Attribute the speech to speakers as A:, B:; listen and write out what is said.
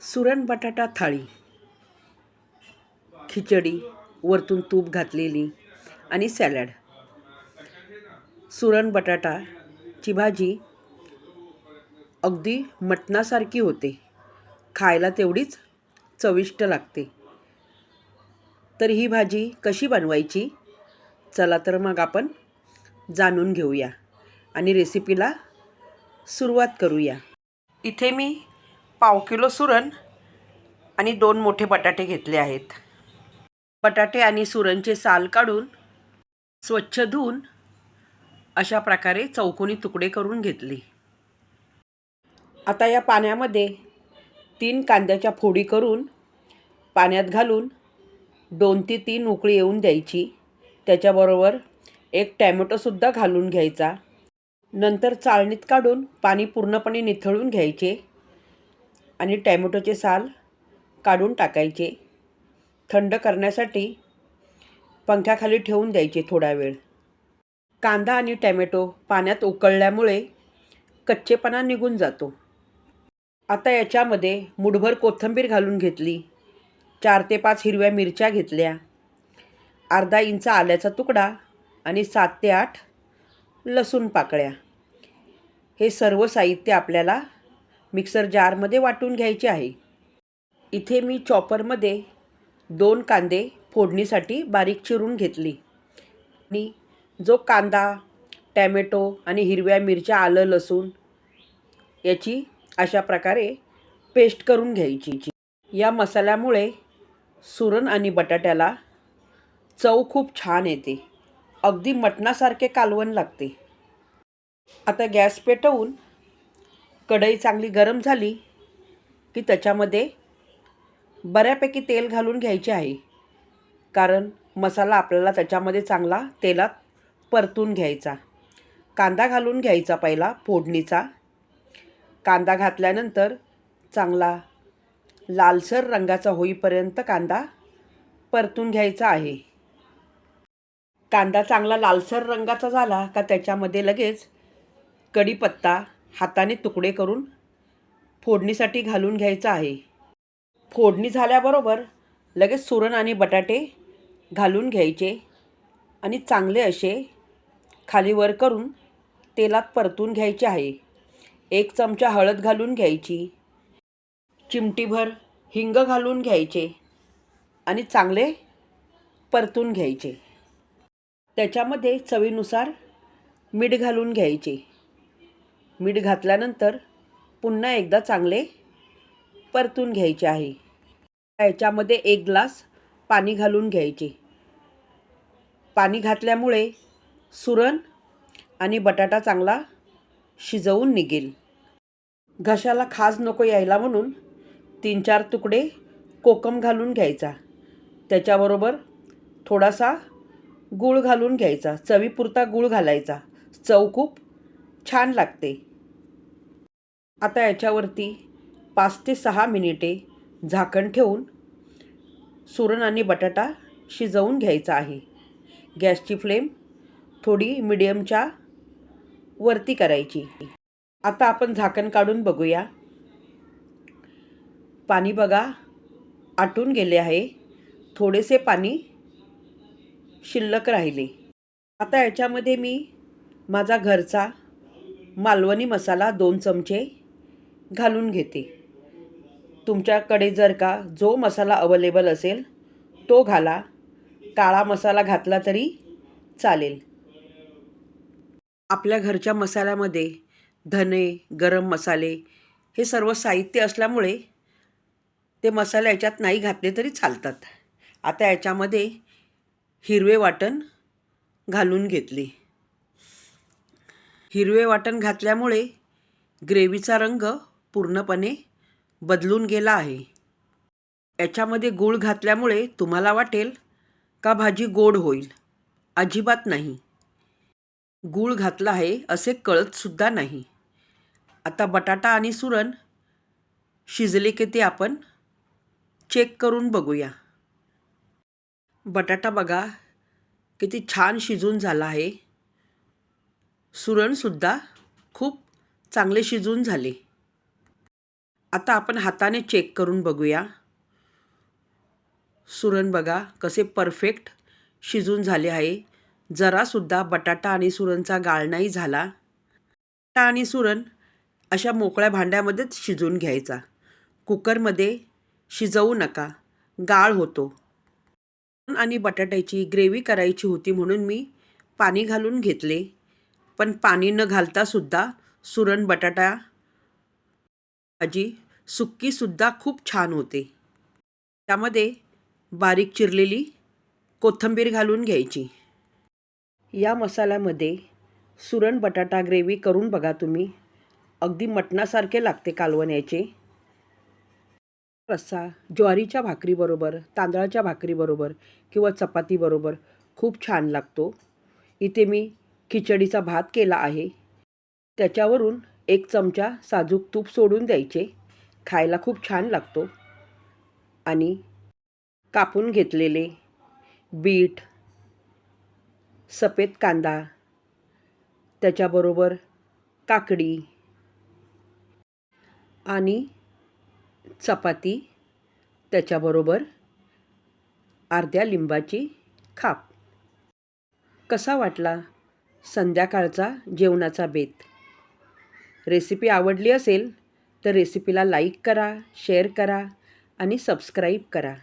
A: सुरण बटाटा थाळी खिचडी वरतून तूप घातलेली आणि सॅलड. सुरण बटाटाची भाजी अगदी मटणासारखी होते. खायला तेवढीच चविष्ट लागते. तर ही भाजी कशी बनवायची? चला तर मग आपण जाणून घेऊया आणि रेसिपीला सुरुवात करूया. इथे मी पाव किलो सुरण आणि दोन मोठे बटाटे घेतले आहेत. बटाटे आणि सुरणचे साल काढून स्वच्छ धुवून अशा प्रकारे चौकोनी तुकडे करून घेतली. आता या पाण्यामध्ये तीन कांद्याच्या फोडी करून पाण्यात घालून दोन ते तीन उकळी येऊन द्यायची. त्याच्याबरोबर एक टॅमॅटोसुद्धा घालून घ्यायचा. नंतर चाळणीत काढून पाणी पूर्णपणे निथळून घ्यायचे. आणि टॅमॅटोचे साल काढून टाकायचे. थंड करण्यासाठी पंख्याखाली ठेवून द्यायचे थोडा वेळ. कांदा आणि टॅमॅटो पाण्यात उकळल्यामुळे कच्चेपणा निघून जातो. आता याच्यामध्ये मुठभर कोथिंबीर घालून घेतली. चार ते पाच हिरव्या मिरच्या घेतल्या. अर्धा इंच आल्याचा तुकडा आणि सात ते आठ लसूण पाकळ्या. हे सर्व साहित्य आपल्याला मिक्सर जारमध्ये वाटून घ्यायचे आहे. इथे मी चॉपरमध्ये दोन कांदे फोडणीसाठी बारीक चिरून घेतली. आणि जो कांदा टॅमॅटो आणि हिरव्या मिरच्या आलं लसूण याची अशा प्रकारे पेस्ट करून घ्यायची. या मसाल्यामुळे सुरण आणि बटाट्याला चव खूप छान येते. अगदी मटणासारखे कालवण लागते. आता गॅस पेटवून कढई चांगली गरम झाली की त्याच्यामध्ये बऱ्यापैकी तेल घालून घ्यायचे आहे. कारण मसाला आपल्याला त्याच्यामध्ये चांगला तेलात परतून घ्यायचा. कांदा घालून घ्यायचा पहिला फोडणीचा. कांदा घातल्यानंतर चांगला लालसर रंगाचा होईपर्यंत कांदा परतून घ्यायचा आहे. कांदा चांगला लालसर रंगाचा झाला का त्याच्यामध्ये लगेच कढीपत्ता हाताने तुकडे करून फोडणीसाठी घालून घ्यायचा आहे. फोडणी झाल्याबरोबर लगेच सुरण आणि बटाटे घालून घ्यायचे आणि चांगले असे खाली वर करून तेलात परतून घ्यायचे आहे. एक चमचा हळद घालून घ्यायची चिमटीभर हिंग घालून घ्यायचे आणि चांगले परतून घ्यायचे. त्याच्यामध्ये चवीनुसार मीठ घालून घ्यायचे. मीठ घातल्यानंतर पुन्हा एकदा चांगले परतून घ्यायचे आहे. याच्यामध्ये एक ग्लास पाणी घालून घ्यायचे. पाणी घातल्यामुळे सुरण आणि बटाटा चांगला शिजवून निघेल. घशाला खाज नको यायला म्हणून तीन चार तुकडे कोकम घालून घ्यायचा. त्याच्याबरोबर थोडासा गूळ घालून घ्यायचा. चवीपुरता गूळ घालायचा. चव खूप छान लागते. आता याच्यावरती पाच ते सहा मिनिटे झाकण ठेवून सुरण आणि बटाटा शिजवून घ्यायचा आहे. गॅसची फ्लेम थोडी मिडियमच्या वरती करायची. आता आपण झाकण काढून बघूया. पाणी बघा आटून गेले आहे. थोडेसे पाणी शिल्लक राहिले. आता याच्यामध्ये मी माझा घरचा मालवणी मसाला दोन चमचे घालून घेते. तुमच्याकडे जर का जो मसाला अवेलेबल असेल तो घाला. काळा मसाला घातला तरी चालेल. आपल्या घरच्या मसाल्यामध्ये धने गरम मसाले हे सर्व साहित्य असल्यामुळे ते मसाले याच्यात नाही घातले तरी चालतात. आता याच्यामध्ये हिरवे वाटण घालून घेतले. हिरवे वाटण घातल्यामुळे ग्रेव्हीचा रंग पूर्णपणे बदलून गेला आहे. याच्यामध्ये गूळ घातल्यामुळे तुम्हाला वाटेल का भाजी गोड होईल? अजिबात नाही. गूळ घातला आहे असे कळतसुद्धा नाही. आता बटाटा आणि सुरण शिजले की ते आपण चेक करून बघूया. बटाटा बघा किती छान शिजून झाला आहे. सुरणसुद्धा खूप चांगले शिजून झाले. आता आपण हाताने चेक करून बघूया. सुरण बघा कसे परफेक्ट शिजून झाले आहे. जरासुद्धा बटाटा आणि सुरणचा गाळ नाही झाला. बटाटा आणि सुरण अशा मोकळ्या भांड्यामध्येच शिजवून घ्यायचा. कुकरमध्ये शिजवू नका गाळ होतो. आणि बटाट्याची ग्रेव्ही करायची होती म्हणून मी पाणी घालून घेतले. पण पाणी न घालतासुद्धा सुरण बटाटा भाजी सुक्कीसुद्धा खूप छान होते. त्यामध्ये बारीक चिरलेली कोथिंबीर घालून घ्यायची. या मसाल्यामध्ये सुरण बटाटा ग्रेव्ही करून बघा तुम्ही. अगदी मटणासारखे लागते कालवण्याचे. रस्सा ज्वारीच्या भाकरीबरोबर तांदळाच्या भाकरीबरोबर किंवा चपातीबरोबर खूप छान लागतो. इथे मी खिचडीचा भात केला आहे. त्याच्यावरून एक चमचा साजूक तूप सोडून द्यायचे. खायला खूप छान लागतो. आणि कापून घेतलेले बीट सफेद कांदा त्याच्याबरोबर काकडी आणि चपाती त्याच्याबरोबर अर्ध्या लिंबाची खाप. कसा वाटला संध्याकाळचा जेवणाचा बेत? रेसिपी आवडली असेल तर रेसिपीला लाईक करा शेअर करा आणि सबस्क्राईब करा.